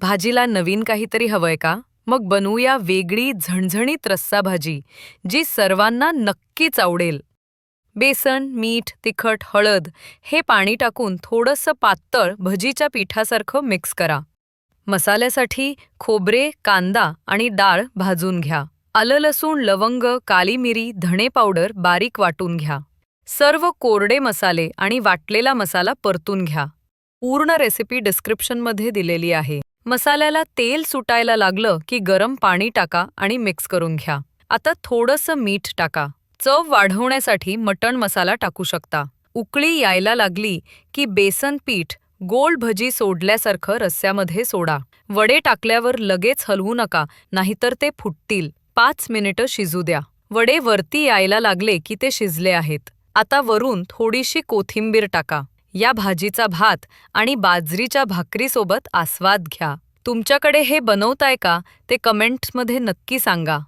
भाजीला नवीन काहीतरी हवंय का? मग बनवूया वेगळी झणझणीत रस्सा भाजी जी सर्वांना नक्कीच आवडेल. बेसन मीठ तिखट हळद हे पाणी टाकून थोडंसं पातळ भजीच्या पिठासारखं मिक्स करा. मसाल्यासाठी खोबरे कांदा आणि डाळ भाजून घ्या. आलं लसूण लवंग काली मिरी धणे पावडर बारीक वाटून घ्या. सर्व कोरडे मसाले आणि वाटलेला मसाला परतून घ्या. पूर्ण रेसिपी डिस्क्रिप्शनमध्ये दिलेली आहे. मसाल्याला तेल सुटायला लागलं की गरम पाणी टाका आणि मिक्स करून घ्या. आता थोडंसं मीठ टाका. चव वाढवण्यासाठी मटण मसाला टाकू शकता. उकळी यायला लागली की बेसन पीठ गोल भजी सोडल्यासारखं रस्स्यामध्ये सोडा. वडे टाकल्यावर लगेच हलवू नका नाहीतर ते फुटतील. पाच मिनिटं शिजू द्या. वडे वरती यायला लागले की ते शिजले आहेत. आता वरून थोडीशी कोथिंबीर टाका. या भाजीचा भात आणि बाजरीच्या भाकरीसोबत आस्वाद घ्या. तुमच्याकडे हे बनवताय का? ते कमेंट्समध्ये नक्की सांगा.